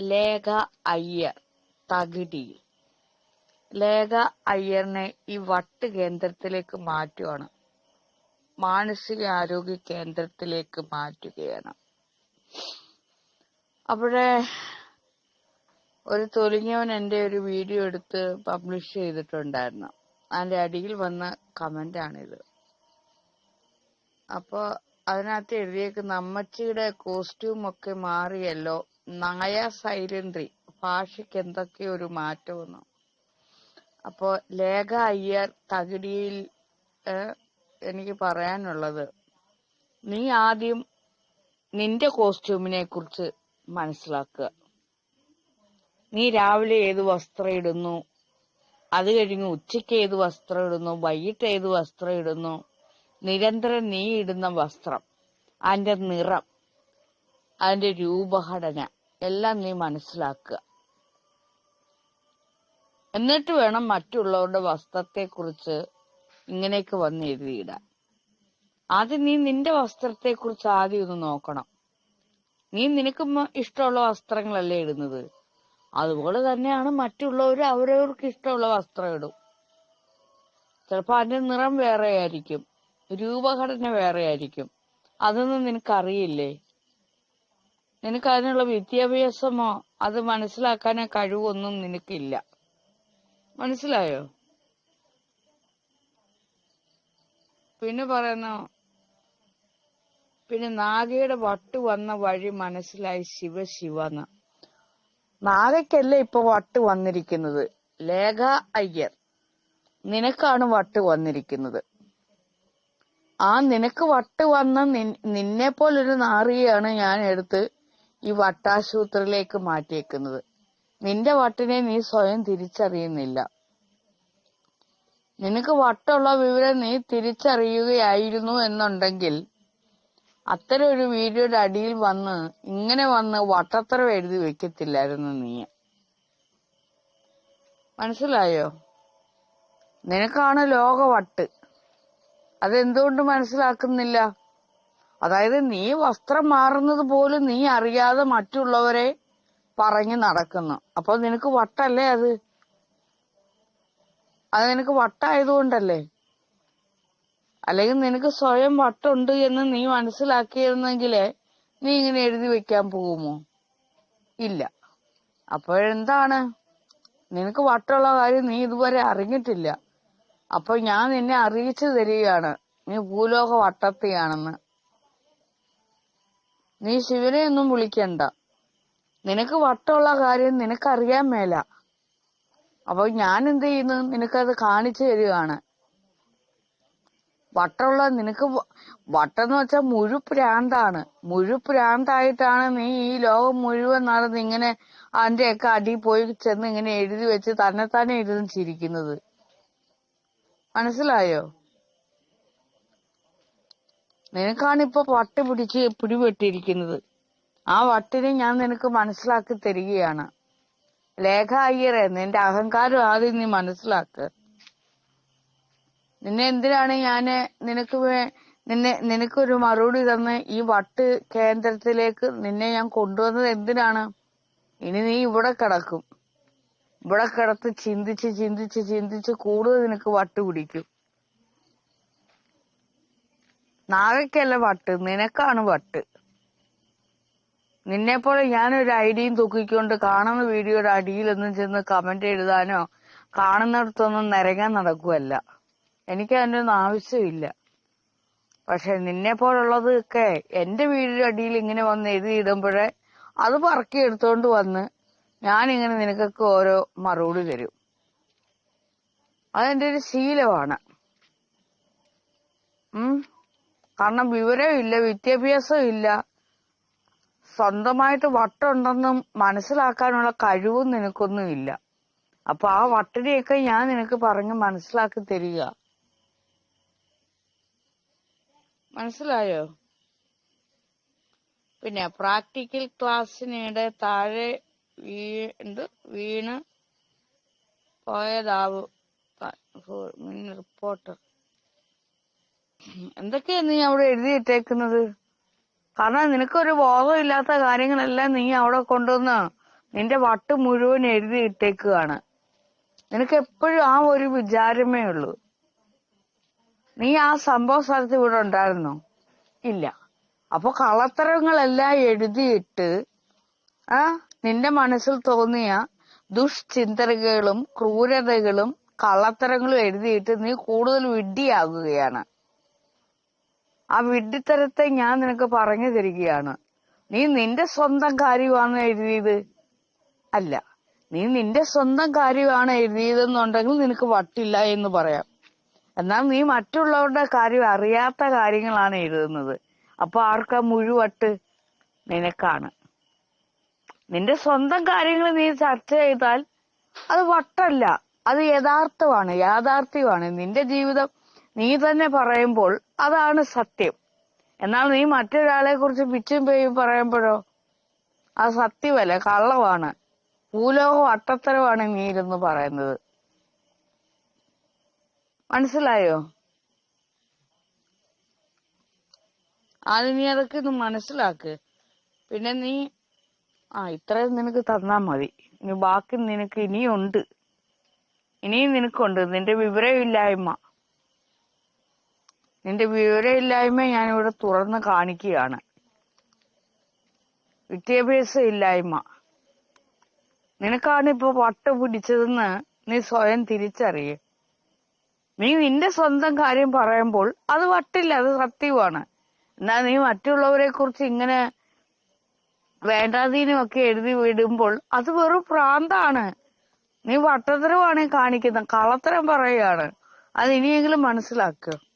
ലേഖ അയ്യർ തകിടിയിൽ ലേഖ അയ്യറിനെ ഈ വട്ട് കേന്ദ്രത്തിലേക്ക് മാറ്റുകയാണ് മാനസിക ആരോഗ്യ കേന്ദ്രത്തിലേക്ക് മാറ്റുകയാണ്. അവിടെ ഒരു തൊലിഞ്ഞവൻ എന്റെ ഒരു വീഡിയോ എടുത്ത് പബ്ലിഷ് ചെയ്തിട്ടുണ്ടായിരുന്നു. അതിന്റെ അടിയിൽ വന്ന കമന്റ് ആണിത് അപ്പൊ അതിനകത്ത് എഴുതിയേക്കുന്ന അമ്മച്ചിയുടെ കോസ്റ്റ്യൂം ഒക്കെ മാറിയല്ലോ നായ സൈലന്ത്രി ഭാഷയ്ക്ക് എന്തൊക്കെ ഒരു മാറ്റമെന്ന്. അപ്പോ ലേഖ അയ്യർ തകിടിയിൽ എനിക്ക് പറയാനുള്ളത് നീ ആദ്യം നിന്റെ കോസ്റ്റ്യൂമിനെ കുറിച്ച് മനസ്സിലാക്കുക. നീ രാവിലെ ഏത് വസ്ത്രം ഇടുന്നു? അത് കഴിഞ്ഞ് ഉച്ചയ്ക്ക് ഏത് വസ്ത്രം ഇടുന്നു? വൈകിട്ട് ഏത് വസ്ത്രം ഇടുന്നു? നിരന്തരം നീ ഇടുന്ന വസ്ത്രം അതിന്റെ നിറം അതിന്റെ രൂപഘടന എല്ലാം നീ മനസ്സിലാക്കുക. എന്നിട്ട് വേണം മറ്റുള്ളവരുടെ വസ്ത്രത്തെ കുറിച്ച് ഇങ്ങനെയൊക്കെ വന്ന് എഴുതിയിടാൻ. ആദ്യം നീ നിന്റെ വസ്ത്രത്തെ കുറിച്ച് ആദ്യം ഒന്ന് നോക്കണം. നീ നിനക്ക് ഇഷ്ടമുള്ള വസ്ത്രങ്ങളല്ലേ ഇടുന്നത്? അതുപോലെ തന്നെയാണ് മറ്റുള്ളവർ അവരവർക്ക് ഇഷ്ടമുള്ള വസ്ത്രം ഇടും. ചിലപ്പോ അതിന്റെ നിറം വേറെ ആയിരിക്കും രൂപഘടന വേറെ ആയിരിക്കും അതൊന്നും നിനക്കറിയില്ലേ? നിനക്ക് അതിനുള്ള വിദ്യാഭ്യാസമോ അത് മനസ്സിലാക്കാനോ കഴിവൊന്നും നിനക്കില്ല. മനസ്സിലായോ? പിന്നെ പറയുന്നു പിന്നെ നാഗയുടെ വട്ട് വന്ന വഴി മനസ്സിലായി ശിവ ശിവന്ന്. നാഗയ്ക്കല്ലേ ഇപ്പൊ വട്ട് വന്നിരിക്കുന്നത്? ലേഖ അയ്യർ നിനക്കാണ് വട്ട് വന്നിരിക്കുന്നത്. ആ നിനക്ക് വട്ട് വന്ന നിന്നെ പോലൊരു നാറിയാണ് ഞാൻ എടുത്ത് ഈ വട്ടാശുപത്രിയിലേക്ക് മാറ്റിയേക്കുന്നത്. നിന്റെ വട്ടിനെ നീ സ്വയം തിരിച്ചറിയുന്നില്ല. നിനക്ക് വട്ടുള്ള വിവരം നീ തിരിച്ചറിയുകയായിരുന്നു എന്നുണ്ടെങ്കിൽ അത്തരം ഒരു വീഡിയോയുടെ അടിയിൽ വന്ന് ഇങ്ങനെ വന്ന് വട്ടത്തരം എഴുതി വെക്കത്തില്ലായിരുന്നു നീ. മനസ്സിലായോ? നിനക്കാണ് ലോകവട്ട്. അതെന്തുകൊണ്ട് മനസ്സിലാക്കുന്നില്ല? അതായത് നീ വസ്ത്രം മാറുന്നത് പോലും നീ അറിയാതെ മറ്റുള്ളവരെ പറഞ്ഞു നടക്കുന്നു. അപ്പൊ നിനക്ക് വട്ടല്ലേ അത്? അത് നിനക്ക് വട്ടായതുകൊണ്ടല്ലേ? അല്ലെങ്കിൽ നിനക്ക് സ്വയം വട്ടുണ്ട് എന്ന് നീ മനസ്സിലാക്കിയിരുന്നെങ്കിലേ നീ ഇങ്ങനെ എഴുതി വെക്കാൻ പോകുമോ? ഇല്ല. അപ്പോഴെന്താണ്? നിനക്ക് വട്ടുള്ള കാര്യം നീ ഇതുവരെ അറിഞ്ഞിട്ടില്ല. അപ്പൊ ഞാൻ നിന്നെ അറിയിച്ചു തരികയാണ്. നീ ഭൂലോക വട്ടത്തെയാണെന്ന്. നീ ശിവനെ ഒന്നും വിളിക്കണ്ട. നിനക്ക് വട്ടമുള്ള കാര്യം നിനക്കറിയാൻ മേല. അപ്പൊ ഞാൻ എന്ത് ചെയ്യുന്നു? നിനക്കത് കാണിച്ചു തരികയാണ് വട്ടമുള്ള നിനക്ക് വട്ടം എന്ന് വെച്ചാൽ മുഴു പ്രാന്താണ്. മുഴു പ്രാന്തായിട്ടാണ് നീ ഈ ലോകം മുഴുവൻ നടന്ന് ഇങ്ങനെ അതിന്റെ ഒക്കെ അടി പോയി ചെന്ന് ഇങ്ങനെ എഴുതി വെച്ച് തന്നെ തന്നെ എഴുതി ചിരിക്കുന്നത്. മനസ്സിലായോ? നിനക്കാണ് ഇപ്പൊ വട്ട് പിടിച്ച് പിടിപെട്ടിരിക്കുന്നത്. ആ വട്ടിനെ ഞാൻ നിനക്ക് മനസ്സിലാക്കി തരികയാണ്. ലേഖ അയ്യറെ നിന്റെ അഹങ്കാരം ആദ്യം നീ മനസ്സിലാക്ക്. നിന്നെ എന്തിനാണ് ഞാൻ നിനക്ക് നിന്നെ നിനക്കൊരു മറുപടി തന്ന് ഈ വട്ട് കേന്ദ്രത്തിലേക്ക് നിന്നെ ഞാൻ കൊണ്ടുവന്നത് എന്തിനാണ്? ഇനി നീ ഇവിടെ കിടക്കും. ഇവിടെ കിടത്ത് ചിന്തിച്ച് ചിന്തിച്ച് ചിന്തിച്ച് കൂടുതൽ നിനക്ക് വട്ട് പിടിക്കും. നാഗയ്ക്കല്ല വട്ട് നിനക്കാണ് വട്ട്. നിന്നെ പോലെ ഞാനൊരു ഐഡിയും തൂക്കിക്കൊണ്ട് കാണുന്ന വീഡിയോയുടെ അടിയിലൊന്നും ചെന്ന് കമന്റ് എഴുതാനോ കാണുന്നിടത്തൊന്നും നിരങ്ങാൻ നടക്കുവല്ല. എനിക്ക് അതിന്റെ ഒന്നും ആവശ്യമില്ല. പക്ഷെ നിന്നെ പോലുള്ളതൊക്കെ എന്റെ വീടിന്റെ അടിയിൽ ഇങ്ങനെ വന്ന് എഴുതിയിടുമ്പോഴേ അത് പറക്കി എടുത്തോണ്ട് വന്ന് ഞാനിങ്ങനെ നിനക്കൊക്കെ ഓരോ മറുപടി തരും. അതെന്റെ ഒരു ശീലമാണ്. ഉം? കാരണം വിവരമില്ല വിദ്യാഭ്യാസം ഇല്ല. സ്വന്തമായിട്ട് വട്ടുണ്ടെന്നും മനസ്സിലാക്കാനുള്ള കഴിവും നിനക്കൊന്നും ഇല്ല. അപ്പൊ ആ വട്ടിനെയൊക്കെ ഞാൻ നിനക്ക് പറഞ്ഞ് മനസ്സിലാക്കി തരിക. മനസ്സിലായോ? പിന്നെ പ്രാക്ടിക്കൽ ക്ലാസ്സിനിടെ താഴെ വീ എന്ത്? വീണ് പോയതാവും. റിപ്പോർട്ടർ. എന്തൊക്കെയാ നീ അവിടെ എഴുതിയിട്ടേക്കുന്നത്? കാരണം നിനക്കൊരു ബോധമില്ലാത്ത കാര്യങ്ങളെല്ലാം നീ അവിടെ കൊണ്ടുവന്ന് നിന്റെ വട്ട് മുഴുവൻ എഴുതി ഇട്ടേക്കുകയാണ് നിനക്ക് എപ്പോഴും ആ ഒരു വിചാരമേ ഉള്ളൂ. നീ ആ സംഭവ സ്ഥലത്ത് ഇവിടെ ഉണ്ടായിരുന്നോ? ഇല്ല. അപ്പൊ കള്ളത്തരങ്ങളെല്ലാം എഴുതിയിട്ട് ആ നിന്റെ മനസ്സിൽ തോന്നിയ ദുഷ്ചിന്തകളും ക്രൂരതകളും കള്ളത്തരങ്ങളും എഴുതിയിട്ട് നീ കൂടുതൽ വിഡ്ഢിയാകുകയാണ്. ആ വിഡ്ഢിത്തരത്തെ ഞാൻ നിനക്ക് പറഞ്ഞു തരികയാണ്. നീ നിന്റെ സ്വന്തം കാര്യമാണ് എഴുതിയത്. അല്ല നീ നിന്റെ സ്വന്തം കാര്യമാണ് എഴുതിയതെന്നുണ്ടെങ്കിൽ നിനക്ക് വട്ടില്ല എന്ന് പറയാം. എന്നാൽ നീ മറ്റുള്ളവരുടെ കാര്യം അറിയാത്ത കാര്യങ്ങളാണ് എഴുതുന്നത്. അപ്പൊ ആർക്കാ മുഴുവട്ട് നിനക്കാണ്. നിന്റെ സ്വന്തം കാര്യങ്ങൾ നീ ചർച്ച ചെയ്താൽ അത് വട്ടല്ല അത് യഥാർത്ഥമാണ് യാഥാർത്ഥ്യമാണ്. നിന്റെ ജീവിതം നീ തന്നെ പറയുമ്പോൾ അതാണ് സത്യം. എന്നാൽ നീ മറ്റൊരാളെ കുറിച്ച് പിച്ചും പേയും പറയുമ്പോഴോ? ആ സത്യമല്ല കള്ളമാണ്. ഭൂലോകം അട്ടത്തരമാണ് നീ ഇരുന്ന് പറയുന്നത്. മനസ്സിലായോ? ആദ്യം നീ അതൊക്കെ ഒന്ന് മനസ്സിലാക്ക്. പിന്നെ നീ ആ ഇത്രയും നിനക്ക് തന്നാ മതി. ഇനി ബാക്കി നിനക്ക് ഇനിയുണ്ട്. ഇനിയും നിനക്കുണ്ട്. നിന്റെ വിവരമില്ലായ്മ. നിന്റെ വിവരമില്ലായ്മ ഞാനിവിടെ തുറന്ന് കാണിക്കുകയാണ്. വിദ്യാഭ്യാസ ഇല്ലായ്മ നിനക്കാണ് ഇപ്പൊ വട്ട പിടിച്ചതെന്ന് നീ സ്വയം തിരിച്ചറിയേ. നീ നിന്റെ സ്വന്തം കാര്യം പറയുമ്പോൾ അത് വട്ടില്ല അത് സത്യമാണ് എന്നാ നീ മറ്റുള്ളവരെ കുറിച്ച് ഇങ്ങനെ വേണ്ടാതീനുമൊക്കെ എഴുതി വിടുമ്പോൾ അത് വെറും പ്രാന്താണ്. നീ വട്ടത്തരമാണ് കാണിക്കുന്നത് കള്ളത്തരം പറയുകയാണ്. അത് ഇനിയെങ്കിലും മനസ്സിലാക്കുക